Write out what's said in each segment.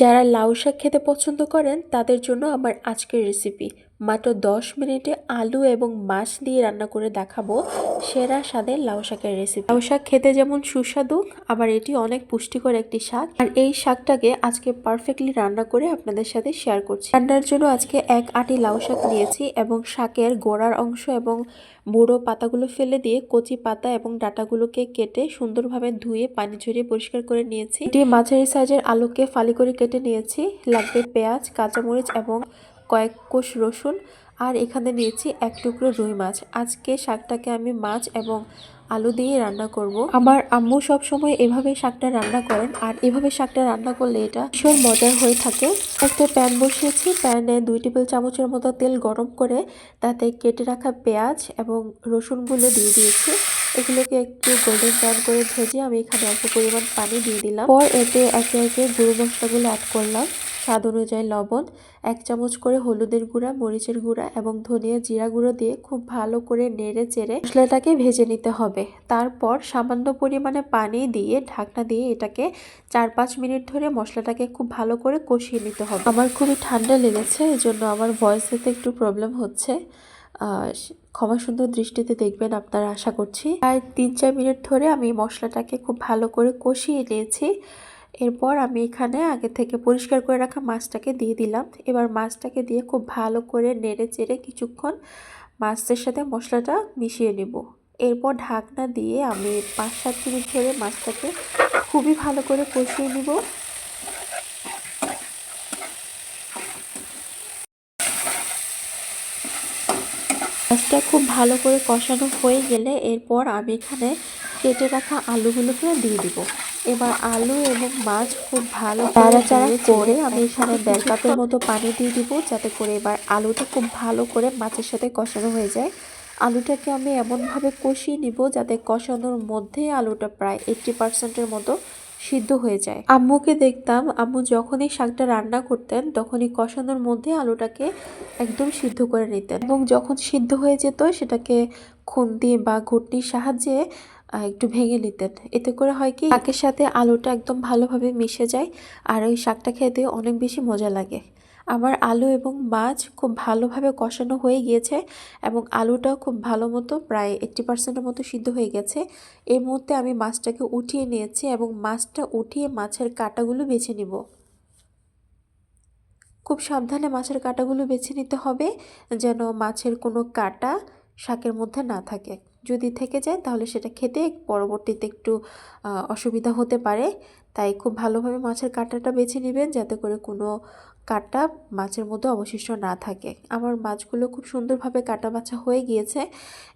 যারা লাউ শাক খেতে পছন্দ করেন তাদের জন্য আমার আজকের রেসিপি মাত্র দশ মিনিটে আলু এবং মাছ দিয়ে রান্না করে দেখাবো সেরা স্বাদের লাউ শাকের রেসিপি লাউ শাক খেতে যেমন সুস্বাদু, আবার এটি অনেক পুষ্টিকর একটি শাক। আর এই শাকটাকে আজকে পারফেক্টলি রান্না করে আপনাদের সাথে শেয়ার করছি। রান্নার জন্য আজকে এক আটি লাউ শাক নিয়েছি এবং শাকের গোড়ার অংশ এবং বুড়ো পাতাগুলো ফেলে দিয়ে কচি পাতা এবং ডাটাগুলোকে কেটে সুন্দরভাবে ধুয়ে পানি ঝরিয়ে পরিষ্কার করে নিয়েছি। এটি মাঝারি সাইজের আলুকে ফালি করে কেটে নিয়েছি। লাগবে পেঁয়াজ, কাঁচামরিচ এবং কয়েক কোষ রসুন আর এখানে নিয়েছি এক টুকরো রুই মাছ। আজকে শাকটাকে আমি মাছ এবং আলু দিয়ে রান্না করব। আমার আম্মু সব সময় এভাবে শাকটা রান্না করেন আর এভাবে শাকটা রান্না করলে এটা ভীষণ মজার হয়ে থাকে। একটা প্যান বসিয়েছি, প্যানে দুই টেবিল চামচের মতো তেল গরম করে তাতে কেটে রাখা পেঁয়াজ এবং রসুনগুলো দিয়ে দিয়েছি। এগুলোকে একটু গোল্ডেন ব্রাউন করে ভেজে আমি এখানে অল্প পরিমাণ পানি দিয়ে দিলাম। পর এতে একে একে গুঁড়ো মশলাগুলো অ্যাড করলাম। স্বাদ অনুযায়ী লবণ, এক চামচ করে হলুদের গুঁড়া, মরিচের গুঁড়া এবং ধনিয়া জিরা গুঁড়ো দিয়ে খুব ভালো করে নেড়ে চেড়ে মশলাটাকে ভেজে নিতে হবে। তারপর সামান্য পরিমাণে পানি দিয়ে ঢাকনা দিয়ে এটাকে চার পাঁচ মিনিট ধরে মশলাটাকে খুব ভালো করে কষিয়ে নিতে হবে। আমার খুবই ঠান্ডা লেগেছে এই জন্য আমার ভয়েস দিতে একটু প্রবলেম হচ্ছে। ক্ষমা সুন্দর দৃষ্টিতে দেখবেন আপনারা, আশা করছি। প্রায় তিন চার মিনিট ধরে আমি মশলাটাকে খুব ভালো করে কষিয়ে নিয়েছি। এরপর আমি এখানে আগে থেকে পরিষ্কার করে রাখা মাছটাকে দিয়ে দিলাম। এবার মাছটাকে দিয়ে খুব ভালো করে নেড়ে চেড়ে কিছুক্ষণ মাছের সাথে মশলাটা মিশিয়ে নেব। এরপর ঢাকনা দিয়ে আমি পাঁচ সাত মিনিট ধরে মাছটাকে খুবই ভালো করে কষিয়ে নিব। মাছটা খুব ভালো করে কষানো হয়ে গেলে এরপর আমি এখানে কেটে রাখা আলুগুলোকে দিয়ে দিব। এবার আলু এবং মাছ খুব ভালো চাড়া করে আমি এখানে কাপের মতো পানি দিয়ে দিব যাতে করে এবার আলুটা খুব ভালো করে মাছের সাথে কষানো হয়ে যায়। আলুটাকে আমি এমনভাবে কষিয়ে নিব যাতে কষানোর মধ্যে আলুটা প্রায় এইট্টি পার্সেন্টের মতো সিদ্ধ হয়ে যায়। আম্মুকে দেখতাম আম্মু যখনই শাকটা রান্না করতেন তখনই কষানোর মধ্যে আলুটাকে একদম সিদ্ধ করে নিতেন। এবং যখন সিদ্ধ হয়ে যেত সেটাকে খুন্তি বা ঘুটনির সাহায্যে একটু ভেঙে নিতেন। এতে করে হয় কি, শাকের সাথে আলুটা একদম ভালোভাবে মিশে যায় আর ওই শাকটা খেতে অনেক বেশি মজা লাগে। আমার আলু এবং মাছ খুব ভালোভাবে কষানো হয়ে গিয়েছে এবং আলুটাও খুব ভালো মতো প্রায় এইট্টি পার্সেন্টের মতো সিদ্ধ হয়ে গেছে। এই মুহূর্তে আমি মাছটাকে উঠিয়ে নিয়েছি এবং মাছটা উঠিয়ে মাছের কাটাগুলো বেছে নিব। খুব সাবধানে মাছের কাটাগুলো বেছে নিতে হবে যেন মাছের কোনো কাটা শাকের মধ্যে না থাকে। যদি থেকে যায়, তাহলে সেটা খেতে পরবর্তীতে একটু অসুবিধা হতে পারে। তাই খুব ভালোভাবে মাছের কাঁটাটা বেছে নেবেন যাতে করে কোনো কাটা মাছের মধ্যে অবশিষ্ট না থাকে। আমার মাছগুলো খুব সুন্দরভাবে কাটা বাছা হয়ে গিয়েছে।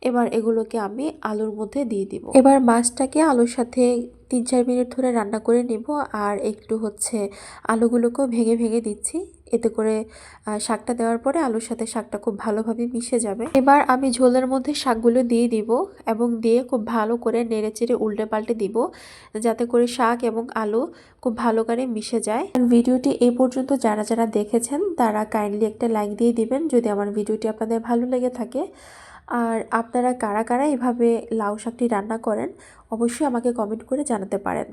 এবার এগুলোকে আমি আলুর মধ্যে দিয়ে দিব। এবার মাছটাকে আলুর সাথে তিন চার মিনিট ধরে রান্না করে নিব। আর একটু হচ্ছে আলুগুলোকেও ভেঙে ভেঙে দিচ্ছি। এতে করে শাকটা দেওয়ার পরে আলুর সাথে শাকটা খুব ভালোভাবে মিশে যাবে। এবার আমি ঝোলের মধ্যে শাকগুলো দিয়ে দিব এবং দিয়ে খুব ভালো করে নেড়ে চেড়ে উল্টে পাল্টে দিব, যাতে করে শাক এবং আলু খুব ভালো করে মিশে যায়। ভিডিওটি এই পর্যন্ত যারা যারা দেখেছেন, তারা কাইন্ডলি একটা লাইক দিয়ে দিবেন যদি আমার ভিডিওটি আপনাদের ভালো লেগে থাকে। আর আপনারা কারা কারা এভাবে লাউ শাকটি রান্না করেন, অবশ্যই আমাকে কমেন্ট করে জানাতে পারেন।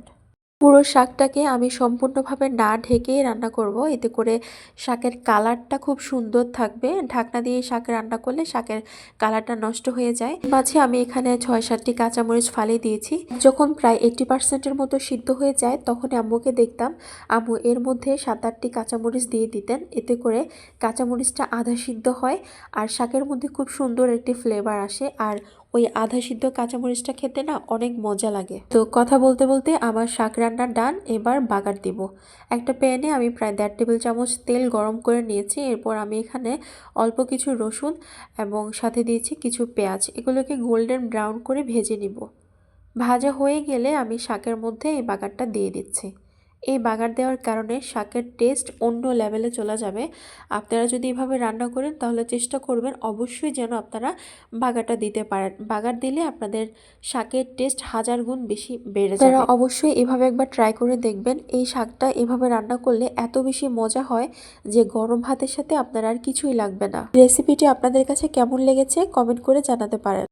পুরো শাকটাকে আমি সম্পূর্ণভাবে না ঢেকেই রান্না করব। এতে করে শাকের কালারটা খুব সুন্দর থাকবে। ঢাকনা দিয়ে শাক রান্না করলে শাকের কালারটা নষ্ট হয়ে যায়। মাঝে আমি এখানে ছয় সাতটি কাঁচামরিচ ফালি দিয়েছি। যখন প্রায় এইটটি পার্সেন্টের মতো সিদ্ধ হয়ে যায়, তখন আম্মুকে দেখতাম। আম্মু এর মধ্যে সাত আটটি কাঁচামরিচ দিয়ে দিতেন। এতে করে কাঁচামরিচটা আধা সিদ্ধ হয় আর শাকের মধ্যে খুব সুন্দর একটি ফ্লেভার আসে। আর ওই আধা সিদ্ধ কাঁচামরিচটা খেতে না অনেক মজা লাগে। তো কথা বলতে বলতে আমার শাক রান্নার ডান এবার বাগার দিব। একটা প্যানে আমি প্রায় দেড় টেবিল চামচ তেল গরম করে নিয়েছি, এরপর আমি এখানে অল্প কিছু রসুন এবং সাথে দিয়েছি কিছু পেঁয়াজ। এগুলোকে গোল্ডেন ব্রাউন করে ভেজে নিব। ভাজা হয়ে গেলে আমি শাকের মধ্যে এই বাগারটা দিয়ে দিচ্ছি। এই বাগার দেওয়ার কারণে শাকের টেস্ট অন্য লেভেলে চলে যাবে। আপনারা যদি এভাবে রান্না করেন তাহলে চেষ্টা করবেন অবশ্যই যেন আপনারা বাগারটা দিতে পারেন। বাগার দিলে আপনাদের শাকের টেস্ট হাজার গুণ বেশি বেড়ে যাবে। অবশ্যই এভাবে একবার ট্রাই করে দেখবেন। এই শাকটা এভাবে রান্না করলে এত বেশি মজা হয় যে গরম ভাতের সাথে আপনার আর কিছুই লাগবে না। রেসিপিটি আপনাদের কাছে কেমন লেগেছে কমেন্ট করে জানাতে পারেন।